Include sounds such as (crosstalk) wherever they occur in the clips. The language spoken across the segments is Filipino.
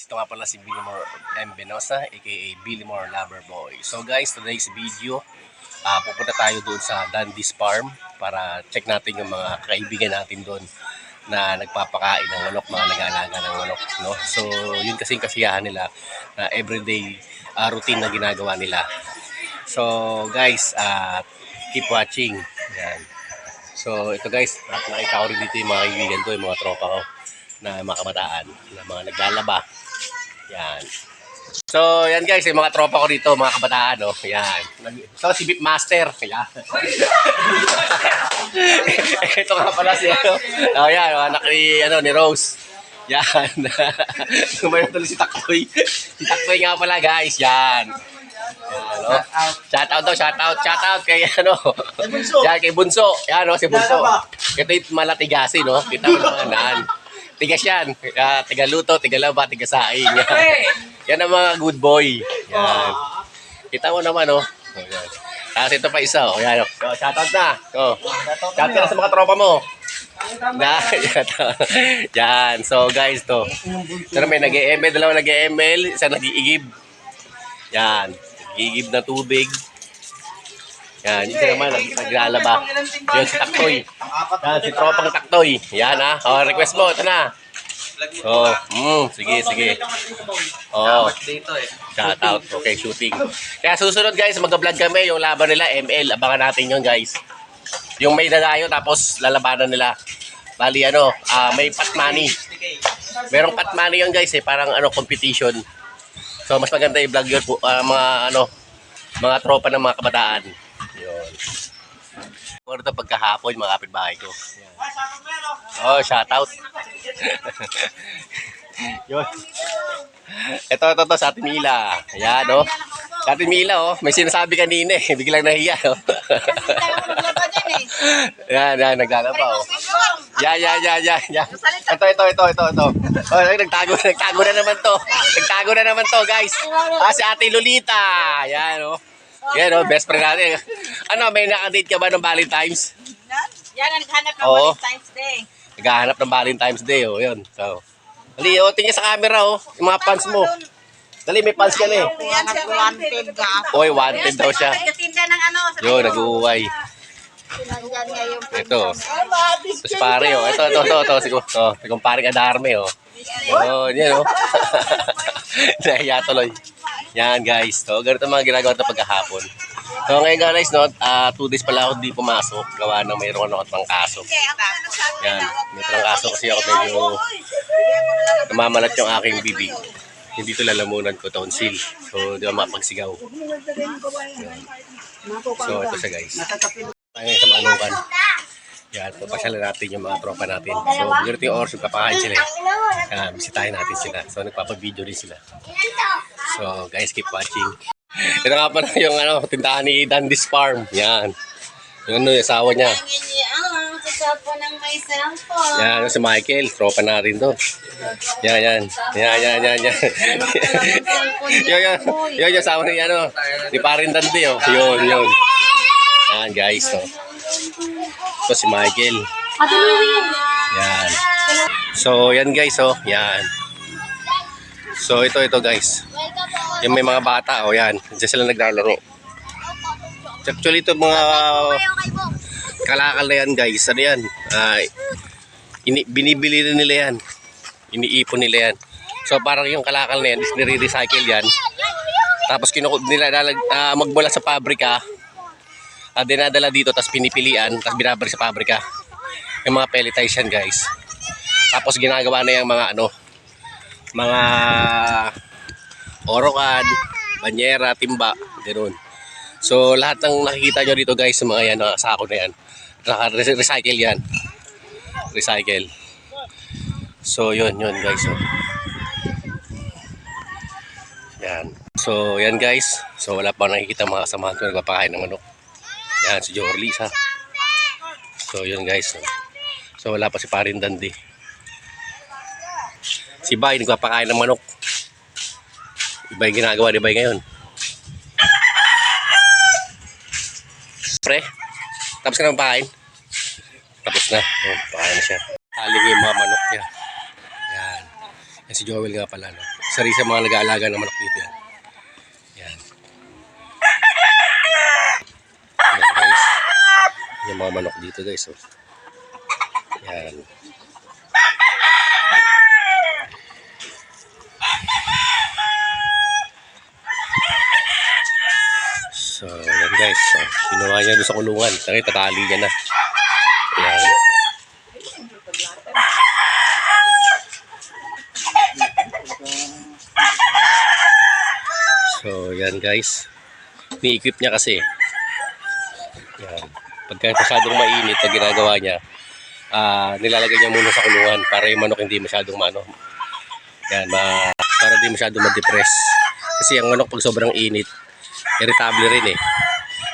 Ito nga pala si Billimore M. Benosa, aka Billimore Loverboy. So guys, today's video, ah pupunta tayo doon sa Dundee's Farm para check natin yung mga kaibigan natin doon na nagpapakain ng manok, mga nag-aalaga ng manok. No? So yun kasi yung kasiyahan nila na everyday ah, routine na ginagawa nila. So guys, ah keep watching. Yan. So ito guys, nakita ko rin dito yung mga kaibigan ko, yung mga tropa ko na mga kabataan, na mga naglalaba. Yan. So, yan guys, yung mga tropa ko dito, mga kabataan, no? Yan. Nag- So, si Beep Master. Yan. (laughs) Ito nga pala si, ano, oh, yan, anak ni, ano, ni Rose. Yan. (laughs) Tumayo tuloy si Taktoy. Si Taktoy nga pala, guys. Yan. Yan, no? Shout out daw, shout out, shout out kay ano. Yan kay Bunso. Yan no, si Bunso. Ito yung malatigasin, no. Kita mo naman nan. Tigas yan. Uh, tiga luto, tiga laba, tiga saing. Yan. (laughs) yan ang mga good boy. Yan. Kita mo naman, no. Yan. Tapos ito pa isa, oh. Yan, oh. So, shout out na. Oh. Shout out na sa mga tropa mo. Na, (laughs) yan. So, guys, to. Pero may nag-ML, dalawa nag-ML, isa nag-iigib. Yan. Nag-iigib na tubig. Yan, isa naman nag naglalaba. Yun, si Taktoy. Yan, si tropang Taktoy. Yan, ha. Oh, request mo, ito na. Oh, mm, sige, sige. Oh, dito eh. shout out. Okay, shooting. Kaya susunod guys, mag-vlog kami yung laban nila ML. Abangan natin yun guys. Yung may dadayo tapos lalabanan nila. Bali ano, ah, may pat money. Merong pat money yun guys eh, parang ano competition. So mas maganda i-vlog yun po, ah, mga ano, mga tropa ng mga kabataan. Yun. Siguro ito pagkahapon, mga kapitbahay ko. Yan. Oh, shout out. (laughs) Yun. Ito, ito, ito, sa Ate Mila. Ayan, oh. Sa Ate Mila, oh. May sinasabi kanina eh. Biglang nahiya, oh. yan, yan, naglalaba, oh. Yan, yan, yan, yan, yan. Ito, ito, ito, ito, ito. Oh, nagtago, nagtago na naman to. Nagtago na naman to, guys. Ah, si Ate Lolita. Yan, oh. Yan, oh, best friend natin. Ano, may nakadate ka ba ng Valentine's? Yan ang naghanap ng Oo. Valentine's Day. Naghahanap ng Valentine's Day, oh, yun. So, Dali, oh, tingin sa camera, oh. Yung mga fans mo. Dali, may fans ka na, eh. Yan siya wanted ka. Oy, wanted daw siya. Nagtitinda ng ano. sa Yun, nag-uuway. Sinandyan niya yung Ito. Tapos pare, oh. Ito, ito, ito, ito. Siguro, oh. Siguro paring Adarme, oh. Yun, yan, oh. (laughs) Nahiya tuloy. Yan, guys. So, ganito ang mga ginagawa ito pagkahapon. So, ngayon, guys, no, ah, two days pala ako di pumasok. Gawa ng mayroon ako ng kaso. Yan, may ng kaso kasi ako medyo namamalat yung aking bibig. Hindi ito lalamunan ko, tonsil. So, di ba mapagsigaw. Yan. So, ito siya, guys. Tayo sa manukan. Yan, papasyalan natin yung mga tropa natin. So, ganito yung oras yung kapakain sila. Yan, bisitahin natin sila. So, nagpapabideo din sila. So, guys, keep watching. Ito nga pala yung ano, tindahan ni Dandy's Farm. Yan. Yung ano, yung asawa niya. Yan, si Michael. Tropa na rin to. Yan, yan. Yan, yan, yan, yan. yun, yun. Yun, yung asawa ni ano, ni Parin Dandy, oh. Yun, yun. Yan, guys, oh. Ito si Michael. Yan. So, yan guys, oh. Yan. So, ito, ito guys. Yung may mga bata, oh, yan. Diyan sila naglalaro. Actually, ito mga kalakal na yan, guys. Ano yan? Ah, ini, binibili rin nila yan. Iniipon nila yan. So, parang yung kalakal na yan, is nire-recycle yan. Tapos, kinukod nila, dalag, ah, magmula sa pabrika, ah, dinadala dito, tapos pinipilian, tapos binabalik sa pabrika. Yung mga pelletize yan, guys. Tapos, ginagawa na yung mga, ano, mga orokan, banyera, timba, ganoon. So, lahat ng nakikita nyo dito guys, sa mga yan, mga sako na yan, naka-recycle yan. Recycle. So, yun, yun guys. So. Yan. So, yan guys. So, wala pa nakikita mga kasamahan ko nagpapakain ng manok. Yan, si Jorly isa. So, yun guys. So, so wala pa si Parin Dandy. Si Bay, nagpapakain ng manok. Iba yung ginagawa ni Bay ngayon. Pre, tapos ka na pakain? Tapos na. Oh, pakain na siya. Haling yung mga manok niya. Yan. Yan si Joel nga pala. No? Rin sa mga nag-aalaga ng manok dito yan. Yan. Yan guys. Yung mga manok dito guys. Oh. Yan. So, yan guys. So, kinuha niya doon sa kulungan. Sakit, tatali niya na. Yan. So, yan guys. Ni-equip niya kasi. Yan. Pagka masyadong mainit na ginagawa niya, ah nilalagay niya muna sa kulungan para yung manok hindi masyadong mano. Yan, ma para hindi masyadong ma-depress. Kasi ang manok pag sobrang init, irritable rin eh.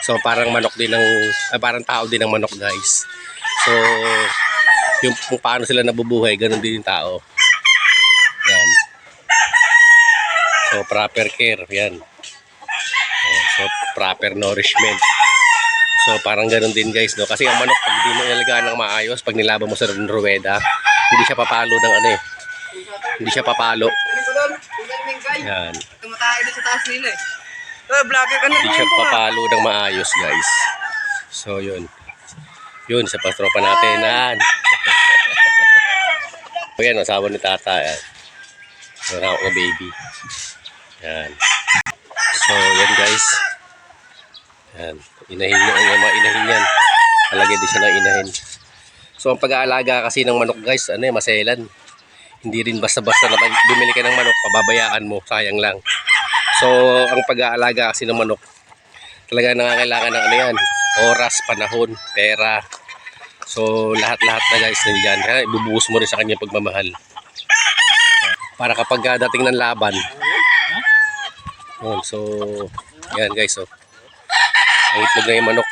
So parang manok din ng ah, parang tao din ng manok, guys. So yung kung paano sila nabubuhay, ganun din yung tao. Yan. So proper care, yan. So proper nourishment. So parang ganun din guys, no? Kasi ang manok pag di mo inalagaan ng maayos, pag nilaban mo sa ruweda, hindi siya papalo ng ano eh. Hindi siya papalo. Yan. Tumatay doon sa taas nila eh. Oh, vlogger ka na Hindi siya papalo ng maayos, guys. So, yun. Yun, sa pastropa natin. Yan. (laughs) o yan, asawa ni tata. Yan. Wala ako baby. Yan. So, yan guys. Yan. Inahin niya, yung mga inahin yan. Alagay din siya ng inahin. So, ang pag-aalaga kasi ng manok guys, ano eh, maselan. Hindi rin basta-basta na pag bumili ka ng manok, pababayaan mo, sayang lang. So, ang pag-aalaga kasi ng manok, talaga nangangailangan ng ano yan, oras, panahon, pera. So, lahat-lahat na guys nandyan. Kaya ibubuhos mo rin sa kanya pagmamahal. Para kapag ah, dating ng laban. Yun, so, yan guys, oh. Ang itlog na yung manok.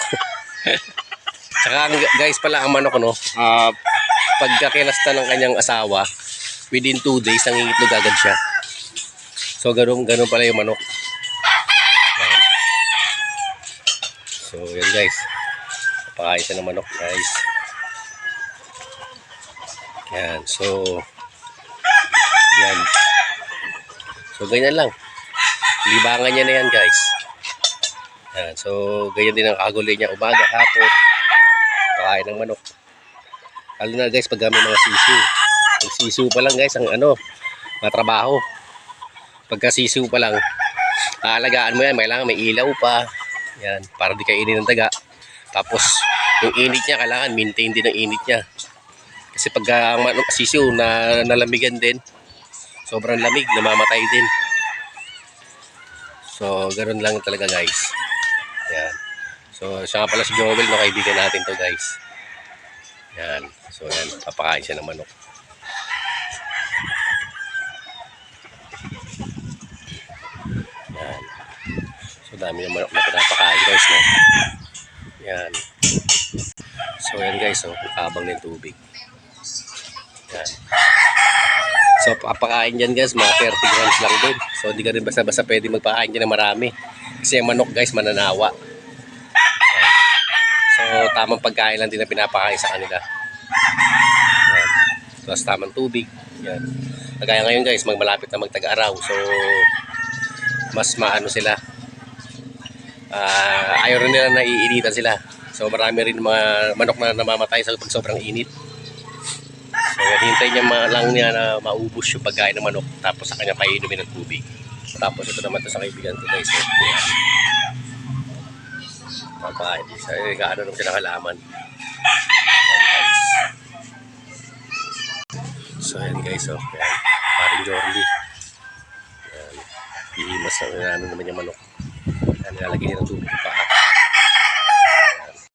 (laughs) Tsaka guys pala ang manok, no, ah, pagka kinasta ng kanyang asawa, within 2 days, nangingitlog agad siya. So, ganun, ganun pala yung manok. So, yan guys. Napakain ng manok, guys. Yan. So, yan. So, ganyan lang. Libangan niya na yan, guys. Yan. So, ganyan din ang kagulay niya. Umaga, hapon. Pakain ng manok. Lalo na guys, pag may mga sisiw. Pag sisiw pa lang guys, ang ano, matrabaho. Pagka sisiw pa lang, aalagaan mo yan, kailangan may ilaw pa. Yan, para di kainin ng daga. Tapos, yung init niya, kailangan maintain din ang init niya. Kasi pagka ang manok sisiw na nalamigan din, sobrang lamig, namamatay din. So, ganun lang talaga guys. Yan. So, siya pala si Joel, no, kaibigan natin to guys. Yan. So, yan. Papakain siya ng manok. Dami ng manok na pinapakain guys, no? Yan. So, yan guys, oh. Kabang ng tubig. Yan. So, papakain dyan guys, mga 30 grams lang din. So, hindi ka rin basta-basta pwede magpakain dyan ng marami. Kasi ang manok guys, mananawa. Yan. So, tamang pagkain lang din na pinapakain sa kanila. Yan. Tapos tamang tubig. Yan. Kagaya ngayon guys, magmalapit na magtag-araw. So, mas maano sila. Ah, ayaw rin nila na iinitan sila. So, marami rin mga manok na namamatay sa pag sobrang init. So, yan, hintay niya ma- lang niya na maubos yung pagkain ng manok. Tapos sa kanya painumin ng tubig. Tapos ito naman to sa kaibigan ko guys. So, yan. Papakain. Sa gaano naman sila halaman. So yan guys. Oh. Yan. Paring Jorly. Yan. Iimas na ano naman yung manok. Yan, nilalagay niya ng tubig sa paa.